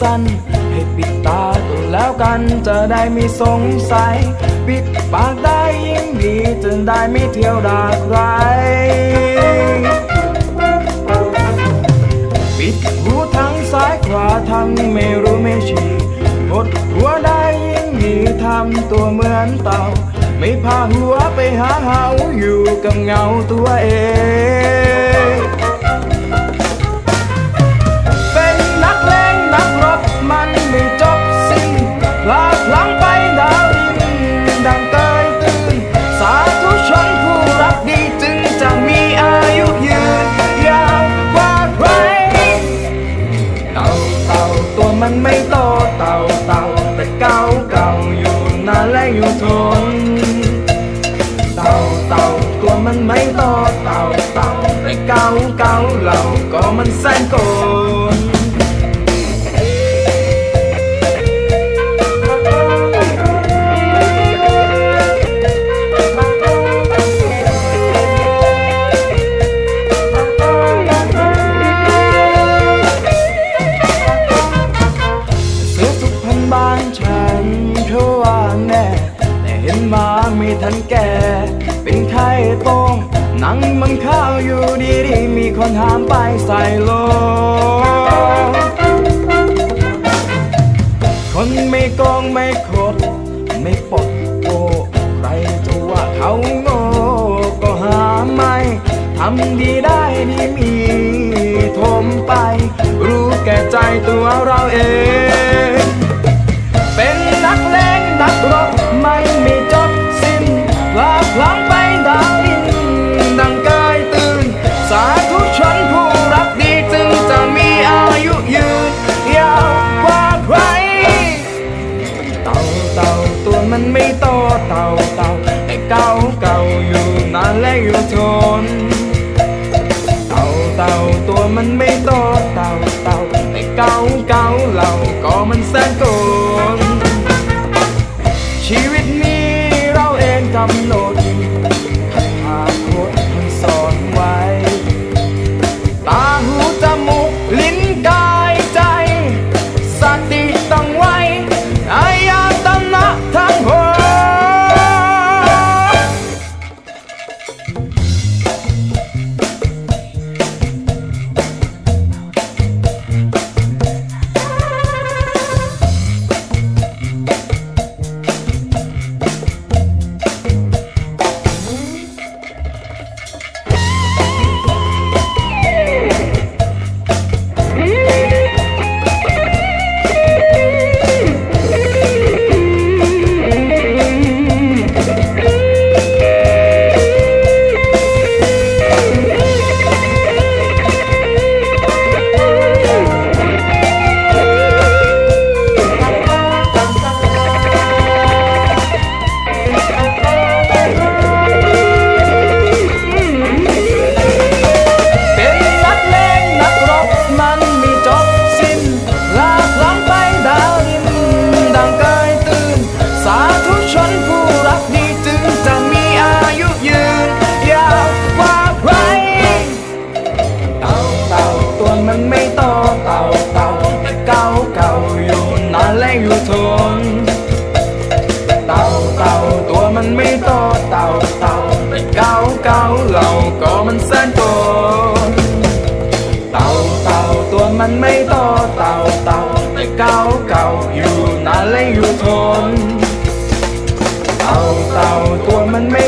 สั้น ให้ปิดตาก็แล้วกันจะได้ไม่สงสัย ปิดปากได้ยิ่งดีจึได้ไม่เที่ยวด่าใคร ปิดหูทั้งซ้ายขวาทั้งไม่รู้ไม่ชี้หดหัวได้ยิ่งดีทำตัวเหมือนเต่า ไม่พาหัวไปหาเหาอยู่กับเงาตัวเอง มันไม่โตเต่าเต่าแต่เก่าเก่าเราก็มันแสนโกร นั่งมังข้าวอยู่ดีๆมีคนหามไปใส่โลงคนไม่โกงไม่ขด ไม่ปดโกใครจะว่าเขาโง่ก็หาไม่ทำดีได้ดีมีทมไป รู้แก่ใจตัวเราเอง มันไม่โตเต่าเต่าแต่เก่าเก่าอยู่นานและอยู่ทนเต่าเต่าตัวมันไม่โตเต่าเต่าแต่เก่าเก่าเราก็มันแสนโกน และอยู่ทนเต่าเต่าตัวมันไม่โตเต่าเต่าแต่เก่าเก่าเราก็มันแสนโกนเต่าเต่าตัวมันไม่โตเต่าเต่าแต่เก่าเก่าอยู่นานและอยู่ทนเต่าเต่าตัวมันไม่